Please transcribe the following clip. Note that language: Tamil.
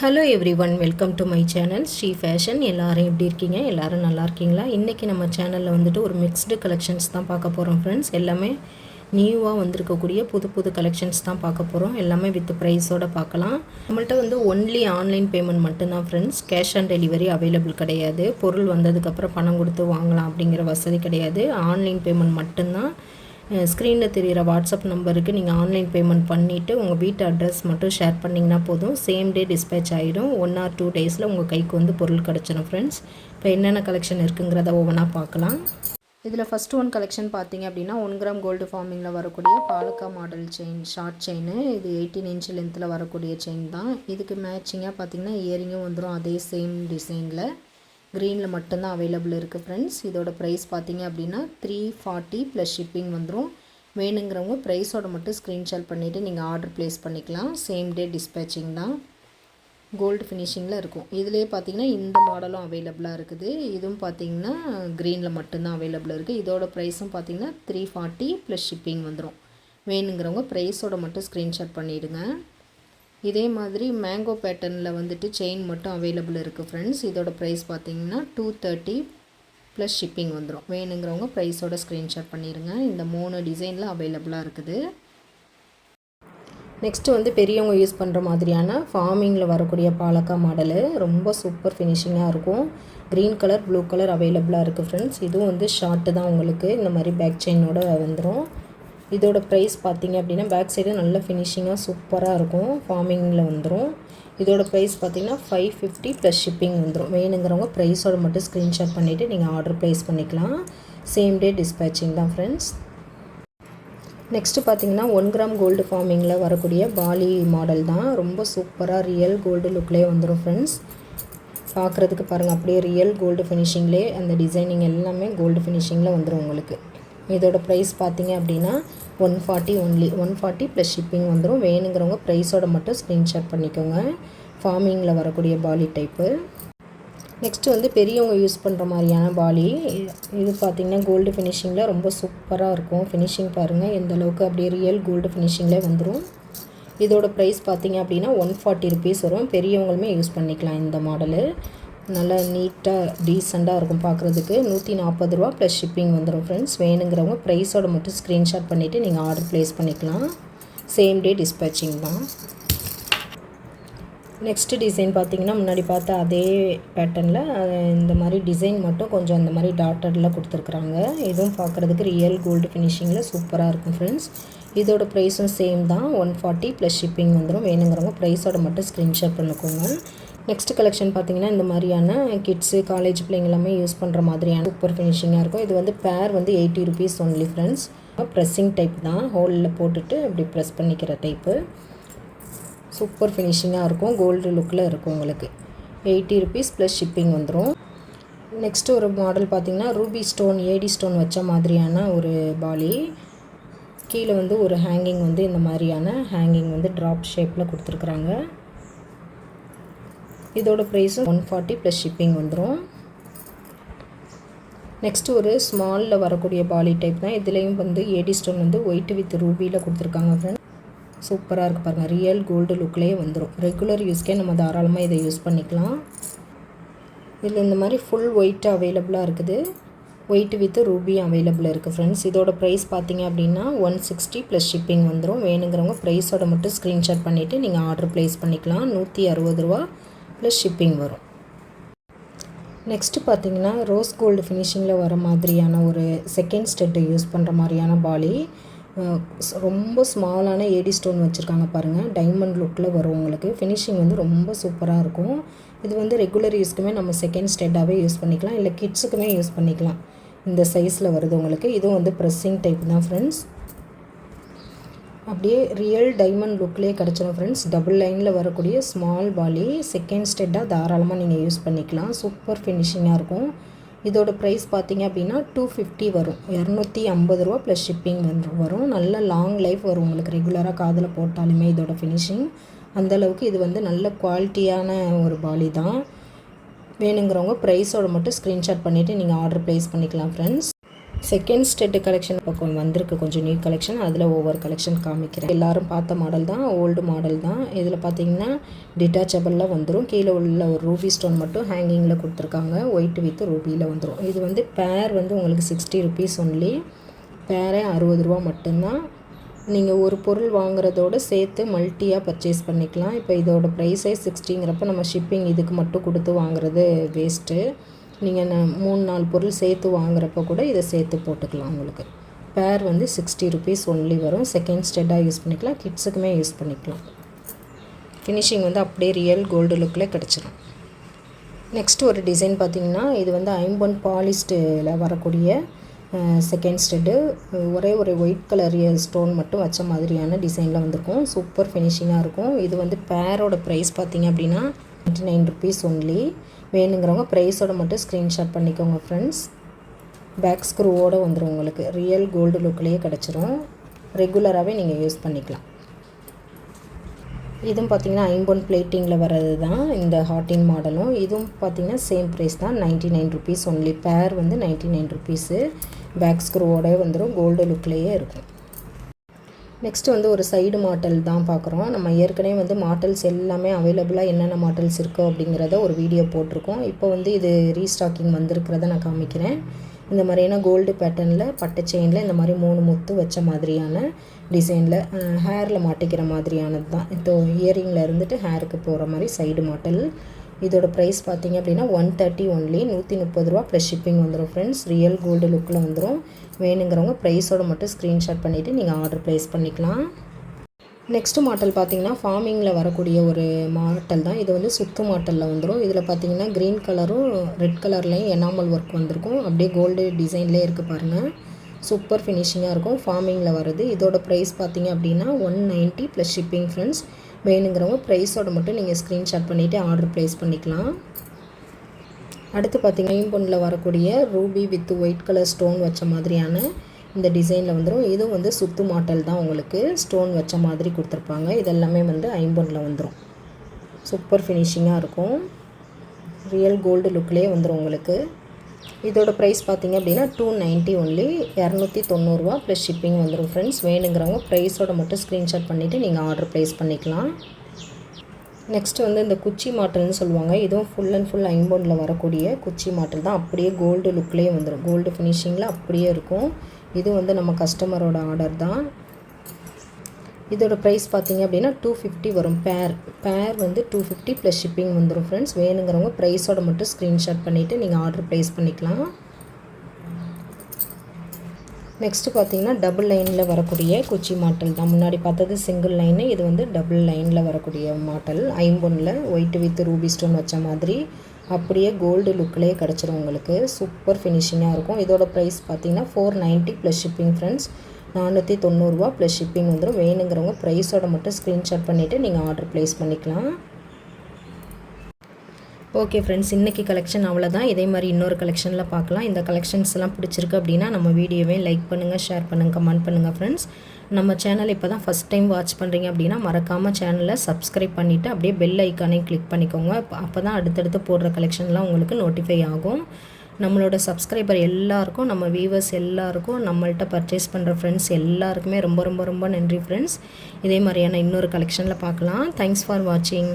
Hello everyone welcome to my channel Sri fashion எல்லோரும் எப்படி இருக்கீங்க? எல்லோரும் நல்லா இருக்கீங்களா? இன்றைக்கி நம்ம சேனலில் வந்துட்டு ஒரு மிக்ஸ்டு கலெக்ஷன்ஸ் தான் பார்க்க போகிறோம் ஃப்ரெண்ட்ஸ் எல்லாமே நியூவாக வந்திருக்கக்கூடிய புது புது கலெக்ஷன்ஸ் தான் பார்க்க போகிறோம் எல்லாமே வித் ப்ரைஸோட பார்க்கலாம். நம்மள்ட்ட வந்து ஒன்லி ஆன்லைன் பேமெண்ட் மட்டும்தான் friends cash on delivery available கிடையாது. பொருள் வந்ததுக்கப்புறம் பணம் கொடுத்து வாங்கலாம் அப்படிங்கிற வசதி கிடையாது. ஆன்லைன் பேமெண்ட் மட்டும்தான். ஸ்க்ரீனில் தெரிகிற வாட்ஸ்அப் நம்பருக்கு நீங்கள் ஆன்லைன் பேமெண்ட் பண்ணிவிட்டு உங்கள் வீட்டு அட்ரஸ் மட்டும் ஷேர் பண்ணிங்கன்னா போதும். சேம் டே டிஸ்பேச் ஆகிடும் ஒன் ஆர் டூ டேஸில் உங்கள் கைக்கு வந்து பொருள் கிடச்சிடும் ஃப்ரெண்ட்ஸ் இப்போ என்னென்ன கலெக்ஷன் இருக்குங்கிறத ஒவ்வொன்றா பார்க்கலாம். இதில் ஃபஸ்ட் ஒன் கலெக்ஷன் பார்த்தீங்க அப்படின்னா ஒன் கிராம் கோல்டு ஃபார்மிங்கில் வரக்கூடிய பாலக்கா மாடல் செயின் ஷார்ட் செயின் இது எயிட்டீன் இன்ச் லென்த்தில் வரக்கூடிய செயின் தான். இதுக்கு மேட்சிங்காக பார்த்தீங்கன்னா இயரிங்கும் வந்துடும் அதே சேம் டிசைனில் க்ரீனில் மட்டும்தான் அவைலபிள் இருக்குது ஃப்ரெண்ட்ஸ் இதோட ப்ரைஸ் பார்த்தீங்க அப்படின்னா த்ரீ ஃபார்ட்டி ப்ளஸ் ஷிப்பிங் வந்துடும் வேணுங்கிறவங்க ப்ரைஸோட மட்டும் ஸ்க்ரீன்ஷாட் பண்ணிவிட்டு நீங்கள் ஆர்டர் ப்ளேஸ் பண்ணிக்கலாம். சேம் டே டிஸ்பேச்சிங் தான். கோல்டு ஃபினிஷிங்கில் இருக்கும். இதிலே பார்த்தீங்கன்னா இந்த மாடலும் அவைலபிளாக இருக்குது. இதுவும் பார்த்தீங்கன்னா க்ரீனில் மட்டும்தான் அவைலபிள் இருக்குது இதோட ப்ரைஸும் பார்த்தீங்கன்னா த்ரீ ஃபார்ட்டி ப்ளஸ் ஷிப்பிங் வந்துடும் வேணுங்கிறவங்க ப்ரைஸோட மட்டும் ஸ்க்ரீன்ஷாட் பண்ணிவிடுங்க இதே மாதிரி மேங்கோ பேட்டர்னில் வந்துட்டு செயின் மட்டும் அவைலபிள் இருக்குது ஃப்ரெண்ட்ஸ் இதோட ப்ரைஸ் பார்த்தீங்கன்னா டூ தேர்ட்டி ப்ளஸ் ஷிப்பிங் வந்துடும் வேணுங்கிறவங்க ப்ரைஸோட ஸ்க்ரீன்ஷாட் பண்ணிடுங்க இந்த மூணு டிசைனில் அவைலபிளாக இருக்குது. நெக்ஸ்ட்டு வந்து பெரியவங்க யூஸ் பண்ணுற மாதிரியான ஃபார்மிங்கில் வரக்கூடிய பாலக்கா மாடலு. ரொம்ப சூப்பர் ஃபினிஷிங்காக இருக்கும். க்ரீன் கலர் ப்ளூ கலர் அவைலபிளாக இருக்குது ஃப்ரெண்ட்ஸ் இதுவும் வந்து ஷார்ட்டு தான் உங்களுக்கு. இந்த மாதிரி பேக் செயினோட வந்துடும் இதோட ப்ரைஸ் பார்த்தீங்க அப்படின்னா பேக் சைடு நல்ல ஃபினிஷிங்காக சூப்பராக இருக்கும். ஃபார்மிங்கில் வந்துடும் இதோட ப்ரைஸ் பார்த்தீங்கன்னா ஃபைவ் ஃபிஃப்டி ப்ளஸ் ஷிப்பிங் வந்துடும் வேணுங்கிறவங்க ப்ரைஸோட மட்டும் ஸ்க்ரீன்ஷாட் பண்ணிவிட்டு நீங்கள் ஆர்டர் ப்ளேஸ் பண்ணிக்கலாம். சேம் டே டிஸ்பேச்சிங் தான் ஃப்ரெண்ட்ஸ் நெக்ஸ்ட்டு பார்த்தீங்கன்னா ஒன் கிராம் கோல்டு ஃபார்மிங்கில் வரக்கூடிய பாலி மாடல் தான். ரொம்ப சூப்பராக ரியல் கோல்டு லுக்லேயே வந்துடும் ஃப்ரெண்ட்ஸ் பார்க்குறதுக்கு பாருங்கள் அப்படியே ரியல் கோல்டு ஃபினிஷிங்லேயே அந்த டிசைனிங் எல்லாமே கோல்டு ஃபினிஷிங்கில் வந்துடும் உங்களுக்கு. இதோட ப்ரைஸ் பார்த்தீங்க அப்படின்னா one forty only one forty plus shipping வந்துடும் வேணுங்கிறவங்க ப்ரைஸோட மட்டும் ஸ்க்ரீன்ஷாட் பண்ணிக்கோங்க. ஃபார்மிங்கில் வரக்கூடிய பாலி டைப்பு நெக்ஸ்ட்டு வந்து பெரியவங்க யூஸ் பண்ணுற மாதிரியான பாலி இது பார்த்திங்கன்னா கோல்டு ஃபினிஷிங்கில் ரொம்ப சூப்பராக இருக்கும். ஃபினிஷிங் பாருங்கள் எந்த அளவுக்கு அப்படியே ரியல் கோல்டு ஃபினிஷிங்லேயே வந்துடும் இதோட ப்ரைஸ் பார்த்திங்க அப்படின்னா ஒன் ஃபார்ட்டி ருபீஸ் வரும். பெரியவங்களுமே யூஸ் பண்ணிக்கலாம் இந்த மாடலு நல்லா நீட்டாக டீசெண்டாக இருக்கும் பார்க்குறதுக்கு நூற்றி நாற்பது ரூபா ப்ளஸ் ஷிப்பிங் வந்துடும் ஃப்ரெண்ட்ஸ் வேணுங்கிறவங்க ப்ரைஸோட மட்டும் ஸ்க்ரீன்ஷாட் பண்ணிவிட்டு நீங்கள் ஆர்டர் ப்ளேஸ் பண்ணிக்கலாம். சேம் டே டிஸ்பேச்சிங் தான். நெக்ஸ்ட்டு டிசைன் பார்த்தீங்கன்னா முன்னாடி பார்த்த அதே பேட்டர்னில் இந்த மாதிரி டிசைன் மட்டும் கொஞ்சம் அந்த மாதிரி டாட்டரில் கொடுத்துருக்குறாங்க. இதுவும் பார்க்குறதுக்கு ரியல் கோல்டு ஃபினிஷிங்கில் சூப்பராக இருக்கும் ஃப்ரெண்ட்ஸ் இதோட ப்ரைஸும் சேம் தான். ஒன் ஃபார்ட்டி ப்ளஸ் ஷிப்பிங் வந்துடும் வேணுங்கிறவங்க ப்ரைஸோட மட்டும் ஸ்க்ரீன்ஷாட் பண்ணிக்கோங்க. நெக்ஸ்ட் கலெக்ஷன் பார்த்திங்கன்னா இந்த மாதிரியான கிட்ஸு காலேஜ் பிள்ளைங்க எல்லாமே யூஸ் பண்ணுற மாதிரியான சூப்பர் ஃபினிஷிங்காக இருக்கும். இது வந்து பேர் வந்து eighty rupees only friends pressing type தான். ஹோலில் போட்டுட்டு அப்படி ப்ரெஸ் பண்ணிக்கிற டைப்பு சூப்பர் ஃபினிஷிங்காக இருக்கும். கோல்டு லுக்கில் இருக்கும் உங்களுக்கு. எயிட்டி ருபீஸ் ப்ளஸ் ஷிப்பிங் வந்துடும் நெக்ஸ்ட்டு ஒரு மாடல் பார்த்திங்கன்னா ரூபி ஸ்டோன் ஏடி ஸ்டோன் வச்ச மாதிரியான ஒரு பாலி. கீழே வந்து ஒரு ஹேங்கிங் வந்து இந்த மாதிரியான ஹேங்கிங் வந்து ட்ராப் ஷேப்பில் கொடுத்துருக்குறாங்க. இதோட ப்ரைஸும் ஒன் ஃபார்ட்டி ப்ளஸ் ஷிப்பிங் வந்துடும் நெக்ஸ்ட்டு ஒரு ஸ்மாலில் வரக்கூடிய பாலி டைப் தான். இதுலேயும் வந்து ஏடி ஸ்டோன் வந்து ஒயிட் வித் ரூபியில் கொடுத்துருக்காங்க ஃப்ரெண்ட் சூப்பராக இருக்குது பாருங்கள் ரியல் கோல்டு லுக்லேயே வந்துடும் ரெகுலர் யூஸ்க்கே நம்ம தாராளமாக இதை யூஸ் பண்ணிக்கலாம். இதில் இந்த மாதிரி ஃபுல் ஒயிட் அவைலபிளாக இருக்குது. ஒயிட் வித் ரூபி அவைலபிள் இருக்குது ஃப்ரெண்ட்ஸ் இதோட ப்ரைஸ் பார்த்தீங்க அப்படின்னா ஒன் சிக்ஸ்டி ப்ளஸ் ஷிப்பிங் வந்துடும் வேணுங்கிறவங்க ப்ரைஸோட மட்டும் ஸ்க்ரீன்ஷாட் பண்ணிவிட்டு நீங்கள் ஆர்டர் ப்ளேஸ் பண்ணிக்கலாம். நூற்றி அறுபது ரூபா ப்ளஸ் ஷிப்பிங் வரும். நெக்ஸ்ட்டு பார்த்தீங்கன்னா ரோஸ் கோல்டு ஃபினிஷிங்கில் வர மாதிரியான ஒரு செகண்ட் ஸ்டெட்டை யூஸ் பண்ணுற மாதிரியான பாலி. ரொம்ப ஸ்மாலான ஏடி ஸ்டோன் வச்சுருக்காங்க பாருங்கள் டைமண்ட் லுக்கில் வரும் உங்களுக்கு. ஃபினிஷிங் வந்து ரொம்ப சூப்பராக இருக்கும். இது வந்து ரெகுலர் யூஸ்க்குமே நம்ம செகண்ட் ஸ்டெட்டாகவே யூஸ் பண்ணிக்கலாம். இல்லை கிட்ஸுக்குமே யூஸ் பண்ணிக்கலாம். இந்த சைஸில் வருது உங்களுக்கு. இதுவும் வந்து ப்ரெஸ்ஸிங் டைப் தான் ஃப்ரெண்ட்ஸ் அப்படியே ரியல் டைமண்ட் லுக்லேயே கிடச்சிடும் ஃப்ரெண்ட்ஸ் டபுள் லைனில் வரக்கூடிய ஸ்மால் பாலி செகண்ட் ஸ்டெட்டாக தாராளமாக நீங்கள் யூஸ் பண்ணிக்கலாம். சூப்பர் ஃபினிஷிங்காக இருக்கும். இதோட ப்ரைஸ் பார்த்தீங்க அப்படின்னா டூ ஃபிஃப்டி வரும். இரநூத்தி ஐம்பது ரூபா ப்ளஸ் ஷிப்பிங் வரும். நல்ல லாங் லைஃப் வரும் உங்களுக்கு. ரெகுலராக காதில் போட்டாலுமே இதோட ஃபினிஷிங் அந்தளவுக்கு இது வந்து நல்ல குவாலிட்டியான ஒரு பாலி தான். வேணுங்கிறவங்க ப்ரைஸோட மட்டும் ஸ்க்ரீன்ஷாட் பண்ணிவிட்டு நீங்கள் ஆர்டர் ப்ளேஸ் பண்ணிக்கலாம் ஃப்ரெண்ட்ஸ் செகண்ட் ஸ்டெட்டு கலெக்ஷன் பக்கம் வந்திருக்கு. கொஞ்சம் நியூ கலெக்ஷன் அதில் ஒவ்வொரு கலெக்ஷன் காமிக்கிறேன். எல்லாரும் பார்த்த மாடல் தான் ஓல்டு மாடல் தான். இதில் பார்த்தீங்கன்னா டிட்டாச்சபிளாக வந்துடும் கீழே உள்ள ஒரு ரூபி ஸ்டோன் மட்டும் ஹேங்கிங்கில் கொடுத்துருக்காங்க. ஒயிட் வித் ரூபியில் வந்துடும் இது வந்து பேர் வந்து உங்களுக்கு சிக்ஸ்டி ருபீஸ் ஒன்லி பேரே அறுபது ரூபா மட்டும்தான். நீங்கள் ஒரு பொருள் வாங்குறதோட சேர்த்து மல்ட்டியாக பர்ச்சேஸ் பண்ணிக்கலாம். இப்போ இதோட ப்ரைஸே சிக்ஸ்டிங்கிறப்ப நம்ம ஷிப்பிங் இதுக்கு மட்டும் கொடுத்து வாங்குறது வேஸ்ட்டு நீங்கள் மூணு நாலு பொருள் சேர்த்து வாங்குறப்ப கூட இதை சேர்த்து போட்டுக்கலாம் உங்களுக்கு. பேர் வந்து சிக்ஸ்டி ருபீஸ் ஒன்லி வரும். செகண்ட் ஸ்டெட்டாக யூஸ் பண்ணிக்கலாம். கிட்ஸுக்குமே யூஸ் பண்ணிக்கலாம். ஃபினிஷிங் வந்து அப்படியே ரியல் கோல்டு லுக்கில் கிடச்சிரும். நெக்ஸ்ட் ஒரு டிசைன் பார்த்திங்கன்னா இது வந்து ஐம்பொன் பாலிஸ்டில் வரக்கூடிய செகண்ட் ஸ்டெட்டு ஒரே ஒரு ஒயிட் கலர் ஸ்டோன் மட்டும் வச்ச மாதிரியான டிசைனில் வந்திருக்கும். சூப்பர் ஃபினிஷிங்காக இருக்கும். இது வந்து பேரோட ப்ரைஸ் பார்த்திங்க அப்படின்னா டுவெண்ட்டி நைன் ருபீஸ் ஒன்லி வேணுங்கிறவங்க ப்ரைஸோட மட்டும் ஸ்க்ரீன்ஷாட் பண்ணிக்கோங்க ஃப்ரெண்ட்ஸ் பேக் ஸ்க்ரூவோடு வந்துடும் உங்களுக்கு. ரியல் கோல்டு லுக்லேயே கிடச்சிரும். ரெகுலராகவே நீங்கள் யூஸ் பண்ணிக்கலாம். இதுவும் பார்த்தீங்கன்னா ஐம்பொன் பிளேட்டிங்கில் வர்றது தான் இந்த ஹாட்டின் மாடலும் இதுவும் பார்த்தீங்கன்னா சேம் ப்ரைஸ் தான். Ninety nine rupees only pair வந்து நைன்ட்டி நைன் ருபீஸு பேக் ஸ்க்ரூவோடே வந்துடும் கோல்டு லுக்லேயே இருக்கும். நெக்ஸ்ட்டு வந்து ஒரு சைடு மாட்டல் தான் பார்க்குறோம். நம்ம ஏற்கனவே வந்து மாட்டல்ஸ் எல்லாமே அவைலபிளாக என்னென்ன மாட்டல்ஸ் இருக்கோ அப்படிங்கிறத ஒரு வீடியோ போட்டிருக்கோம். இப்போ வந்து இது ரீஸ்டாக்கிங் வந்திருக்கிறத நான் காமிக்கிறேன். இந்த மாதிரியான கோல்டு பேட்டர்னில் பட்டை செயினில் இந்த மாதிரி மூணு முத்து வச்ச மாதிரியான டிசைனில் ஹேரில் மாட்டிக்கிற மாதிரியானது தான். இப்போ இயரிங்கில் இருந்துட்டு ஹேருக்கு போகிற மாதிரி சைடு மாட்டல் இதோட ப்ரைஸ் பார்த்தீங்க அப்படின்னா ஒன் தேர்ட்டி ஒன்லி நூற்றி முப்பது ரூபா ப்ளஸ் ஷிப்பிங் வந்துடும் ஃப்ரெண்ட்ஸ் ரியல் கோல்டு லுக்கில் வந்துடும் வேணுங்கிறவங்க ப்ரைஸோட மட்டும் ஸ்க்ரீன்ஷாட் பண்ணிவிட்டு நீங்கள் ஆர்டர் ப்ளேஸ் பண்ணிக்கலாம். நெக்ஸ்ட்டு மாட்டல் பார்த்தீங்கன்னா ஃபார்மிங்கில் வரக்கூடிய ஒரு மாட்டல் தான். இது வந்து சுத்து மாட்டலில் வந்துடும் இதில் பார்த்தீங்கன்னா க்ரீன் கலரும் ரெட் கலர்லேயும் எனாமல் ஒர்க் வந்திருக்கும். அப்படியே கோல்டு டிசைன்லேயே இருக்குது பாருங்கள் சூப்பர் ஃபினிஷிங்காக இருக்கும். ஃபார்மிங்கில் வருது இதோட ப்ரைஸ் பார்த்தீங்க அப்படின்னா one ninety plus shipping friends வேணுங்கிறவங்க ப்ரைஸோட மட்டும் நீங்கள் ஸ்க்ரீன்ஷாட் பண்ணிவிட்டு ஆர்டர் ப்ளேஸ் பண்ணிக்கலாம். அடுத்து பார்த்திங்கன்னா பொண்ணில் வரக்கூடிய ruby with white colour stone வச்ச மாதிரியான இந்த டிசைனில் வந்துடும் இதுவும் வந்து சுத்து மாட்டல் தான் உங்களுக்கு. ஸ்டோன் வச்ச மாதிரி கொடுத்துருப்பாங்க. இதெல்லாமே வந்து ஐம்பொன்னில் வந்துடும் சூப்பர் ஃபினிஷிங்காக இருக்கும். ரியல் கோல்டு லுக்லேயே வந்துடும் உங்களுக்கு. இதோட ப்ரைஸ் பார்த்திங்க அப்படின்னா டூ நைன்ட்டி ஒன்லி இரநூத்தி தொண்ணூறுரூவா ப்ளஸ் ஷிப்பிங் வந்துடும் ஃப்ரெண்ட்ஸ் வேணுங்கிறவங்க ப்ரைஸோட மட்டும் ஸ்க்ரீன்ஷாட் பண்ணிவிட்டு நீங்கள் ஆர்டர் ப்ளேஸ் பண்ணிக்கலாம். நெக்ஸ்ட் வந்து இந்த குச்சி மாட்டல்னு சொல்லுவாங்க. இதுவும் ஃபுல் அண்ட் ஃபுல் ஐம்பொண்டில் வரக்கூடிய குச்சி மாட்டல் தான். அப்படியே கோல்டு லுக்லேயே வந்துடும் கோல்டு ஃபினிஷிங்கில் அப்படியே இருக்கும். இது வந்து நம்ம கஸ்டமரோட ஆர்டர் தான். இதோட ப்ரைஸ் பார்த்தீங்க அப்படின்னா டூ ஃபிஃப்டி வரும். பேர் பேர் வந்து டூ ஃபிஃப்டி ப்ளஸ் ஷிப்பிங் வந்துடும் ஃப்ரெண்ட்ஸ் வேணுங்கிறவங்க ப்ரைஸோட மட்டும் ஸ்க்ரீன்ஷாட் பண்ணிவிட்டு நீங்கள் ஆர்டர் ப்ளேஸ் பண்ணிக்கலாம். நெக்ஸ்ட்டு பார்த்தீங்கன்னா டபுள் லைனில் வரக்கூடிய குச்சி மாட்டல் தான். முன்னாடி பார்த்தது சிங்கிள் லைனு இது வந்து டபுள் லைனில் வரக்கூடிய மாட்டல். ஐம்பொன்னில் ஒயிட் வித் ரூபி ஸ்டோன் வச்ச மாதிரி அப்படியே கோல்டு லுக்லேயே கிடச்சிரும் உங்களுக்கு. சூப்பர் ஃபினிஷிங்காக இருக்கும். இதோட ப்ரைஸ் பார்த்தீங்கன்னா four ninety plus shipping friends நானூற்றி தொண்ணூறுரூவா ப்ளஸ் ஷிப்பிங் வந்துடும் வேணுங்கிறவங்க ப்ரைஸோட மட்டும் ஸ்க்ரீன்ஷாட் பண்ணிவிட்டு நீங்கள் ஆர்டர் ப்ளேஸ் பண்ணிக்கலாம். ஓகே ஃப்ரெண்ட்ஸ் இன்றைக்கி கலெக்ஷன் அவ்வளோதான் இதே மாதிரி இன்னொரு கலெக்ஷனில் பார்க்கலாம். இந்த கலெக்ஷன்ஸ் எல்லாம் பிடிச்சிருக்கு அப்படின்னா நம்ம வீடியோவே லைக் பண்ணுங்கள் ஷேர் பண்ணுங்கள் கமெண்ட் பண்ணுங்கள் ஃப்ரெண்ட்ஸ் நம்ம சேனல் இப்போ தான் ஃபஸ்ட் டைம் வாட்ச் பண்ணுறீங்க அப்படின்னா மறக்காமல் சேனலை சப்ஸ்கிரைப் பண்ணிவிட்டு அப்படியே பெல் ஐக்கானே கிளிக் பண்ணிக்கோங்க. அப்போ தான் அடுத்தடுத்து போடுற கலெக்ஷன்லாம் உங்களுக்கு நோட்டிஃபை ஆகும். நம்மளோட சப்ஸ்கிரைபர் எல்லாருக்கும் நம்ம வீவர்ஸ் எல்லாருக்கும் நம்மள்கிட்ட பர்ச்சேஸ் பண்ணுற ஃப்ரெண்ட்ஸ் எல்லாருக்குமே ரொம்ப ரொம்ப ரொம்ப நன்றி ஃப்ரெண்ட்ஸ் இதே மாதிரியான இன்னொரு கலெக்ஷனில் பார்க்கலாம். தேங்க்ஸ் ஃபார் வாட்சிங்